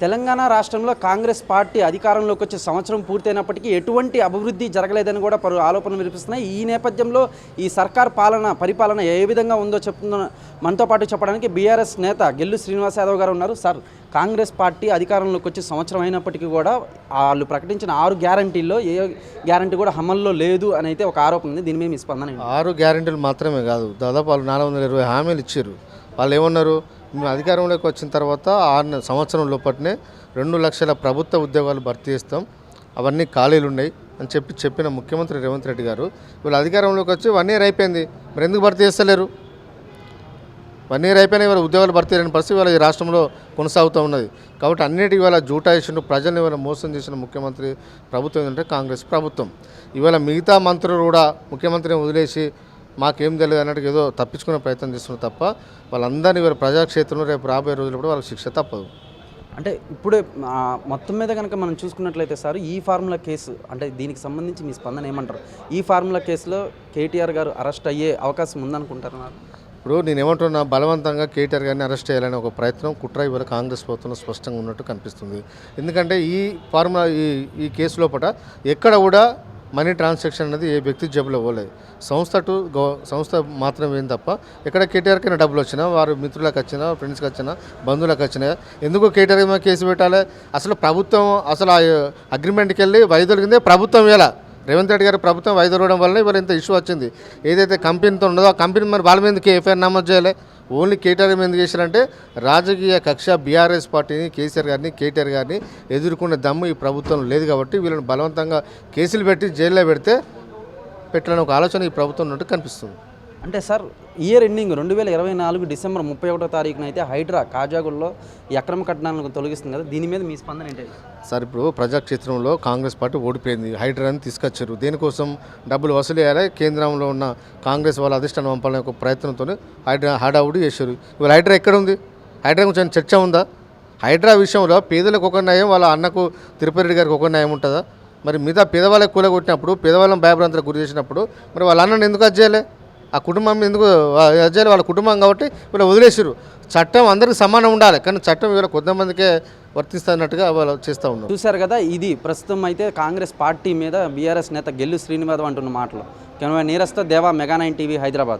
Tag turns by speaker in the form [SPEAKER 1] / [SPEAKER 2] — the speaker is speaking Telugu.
[SPEAKER 1] తెలంగాణ రాష్ట్రంలో కాంగ్రెస్ పార్టీ అధికారంలోకి వచ్చే సంవత్సరం పూర్తయినప్పటికీ ఎటువంటి అభివృద్ధి జరగలేదని కూడా పలు ఆరోపణలు వినిపిస్తున్నాయి. ఈ నేపథ్యంలో ఈ సర్కార్ పాలన పరిపాలన ఏ విధంగా ఉందో చెప్తున్న మనతో పాటు చెప్పడానికి బీఆర్ఎస్ నేత గెల్లు శ్రీనివాస్ యాదవ్ గారు ఉన్నారు. సార్ కాంగ్రెస్ పార్టీ అధికారంలోకి వచ్చే సంవత్సరం అయినప్పటికీ కూడా వాళ్ళు ప్రకటించిన ఆరు గ్యారంటీల్లో ఏ గ్యారంటీ కూడా అమల్లో లేదు అని అయితే ఒక ఆరోపణ ఉంది. దీని మీద మీ స్పందన
[SPEAKER 2] ఆరు గ్యారెంటీలు మాత్రమే కాదు. దాదాపు వాళ్ళు నాలుగు వందల ఇరవై హామీలు ఇచ్చారు. వాళ్ళు ఏమన్నారు? మేము అధికారంలోకి వచ్చిన తర్వాత ఆరు సంవత్సరం లోపలనే రెండు లక్షల ప్రభుత్వ ఉద్యోగాలు భర్తీ చేస్తాం. అవన్నీ ఖాళీలు ఉన్నాయి అని చెప్పి చెప్పిన ముఖ్యమంత్రి రేవంత్ రెడ్డి గారు వీళ్ళు అధికారంలోకి వచ్చి వన్ ఇయర్ అయిపోయింది మరి ఎందుకు భర్తీ చేస్తలేరు? వన్ ఇయర్ అయిపోయినా ఇవాళ ఉద్యోగాలు భర్తీ లేని పరిస్థితి ఇవాళ ఈ రాష్ట్రంలో కొనసాగుతూ ఉన్నది. కాబట్టి అన్నిటికీ ఇవాళ జూటాయిషన్ ప్రజల్ని ఇవాళ మోసం చేసిన ముఖ్యమంత్రి ప్రభుత్వం ఏంటంటే కాంగ్రెస్ ప్రభుత్వం. ఇవాళ మిగతా మంత్రులు కూడా ముఖ్యమంత్రిని వదిలేసి మాకేం తెలియదు అన్నట్టు ఏదో తప్పించుకునే ప్రయత్నం చేస్తున్నారు తప్ప వాళ్ళందరినీ ఇవాళ ప్రజాక్షేత్రంలో రేపు రాబోయే రోజుల్లో కూడా వాళ్ళకి శిక్ష తప్పదు.
[SPEAKER 1] అంటే ఇప్పుడే మొత్తం మీద కనుక మనం చూసుకున్నట్లయితే సార్ ఈ ఫార్ములా కేసు అంటే దీనికి సంబంధించి మీ స్పందన ఏమంటారు? ఈ ఫార్ములా కేసులో కేటీఆర్ గారు అరెస్ట్ అయ్యే అవకాశం ఉందనుకుంటున్నారు
[SPEAKER 2] ఇప్పుడు నేను ఏమంటున్నా బలవంతంగా కేటీఆర్ గారిని అరెస్ట్ చేయాలనే ఒక ప్రయత్నం కుట్ర ఇవాళ కాంగ్రెస్ ప్రభుత్వంలో స్పష్టంగా ఉన్నట్టు కనిపిస్తుంది. ఎందుకంటే ఈ ఫార్ములా ఈ ఈ కేసు లోపల ఎక్కడ కూడా మనీ ట్రాన్సాక్షన్ అనేది ఏ వ్యక్తి జేబులో పోలేదు సంస్థ టు గో సంస్థ మాత్రం ఏం తప్ప ఎక్కడ కేటీఆర్కైనా డబ్బులు వచ్చినా వారు మిత్రులకు వచ్చినా ఫ్రెండ్స్కి వచ్చినా బంధువులకు వచ్చినా ఎందుకు కేటీఆర్ మీద కేసు పెట్టాలి? అసలు ప్రభుత్వం అసలు ఆ అగ్రిమెంట్కి వెళ్ళి వైదొలిగిందే ప్రభుత్వం ఎలా? రేవంత్ రెడ్డి గారి ప్రభుత్వం వైదొలగడం వల్ల ఇవాళ ఇంత ఇష్యూ వచ్చింది. ఏదైతే కంపెనీతో ఉన్నదో ఆ కంపెనీ మరి వాళ్ళ మీదకి ఎఫ్ఐఆర్ నమోదు చేయాలి? ఓన్లీ కేటీఆర్ ఎందుకు చేశారంటే రాజకీయ కక్ష బీఆర్ఎస్ పార్టీని కేసీఆర్ గారిని కేటీఆర్ గారిని ఎదుర్కొనే దమ్ము ఈ ప్రభుత్వం లేదు కాబట్టి వీళ్ళని బలవంతంగా కేసులు పెట్టి జైల్లో పెడితే పెట్టాలని ఒక ఆలోచన ఈ ప్రభుత్వం ఉన్నట్టు కనిపిస్తుంది.
[SPEAKER 1] అంటే సార్ ఇయర్ ఎండింగ్ రెండు వేల ఇరవై నాలుగు డిసెంబర్ ముప్పై ఒకటో తారీఖున అయితే హైడ్రా కాజాగుల్లో ఈ అక్రమ కట్టడాలను తొలగిస్తుంది కదా దీని మీద మీ స్పందన ఏంటి?
[SPEAKER 2] సార్ ఇప్పుడు ప్రజాక్షేత్రంలో కాంగ్రెస్ పార్టీ ఓడిపోయింది హైడ్రాని తీసుకొచ్చారు. దేనికోసం డబ్బులు వసూలు చేయాలి కేంద్రంలో ఉన్న కాంగ్రెస్ వాళ్ళ అధిష్టానం పంపాలనే ఒక ప్రయత్నంతో హైడ్రా హడావుడి చేశారు. ఇవాళ హైడ్రా ఎక్కడ ఉంది హైడ్రా గురించి చర్చ ఉందా? హైడ్రా విషయంలో పేదలకు ఒక న్యాయం వాళ్ళ అన్నకు తిరుపతి రెడ్డి గారికి ఒక న్యాయం ఉంటుందా? మరి మిగతా పేదవాళ్ళకి కూలగొట్టినప్పుడు పేదవాళ్ళని భయభ్రాంతలకు గురి చేసినప్పుడు మరి వాళ్ళ అన్నని ఎందుకు అది చేయలే? ఆ కుటుంబం ఎందుకు అది వాళ్ళ కుటుంబం కాబట్టి వీళ్ళు వదిలేసారు చట్టం అందరికి సమానం ఉండాలి కానీ చట్టం ఇవాళ కొంతమందికే వర్తిస్తున్నట్టుగా వాళ్ళు చేస్తూ ఉన్నారు.
[SPEAKER 1] చూశారు కదా ఇది ప్రస్తుతం అయితే కాంగ్రెస్ పార్టీ మీద బీఆర్ఎస్ నేత గెల్లు శ్రీనివాదం అంటున్న మాటలు. కెమెరా నీరస్త దేవా మెగా నైన్ టీవీ హైదరాబాద్.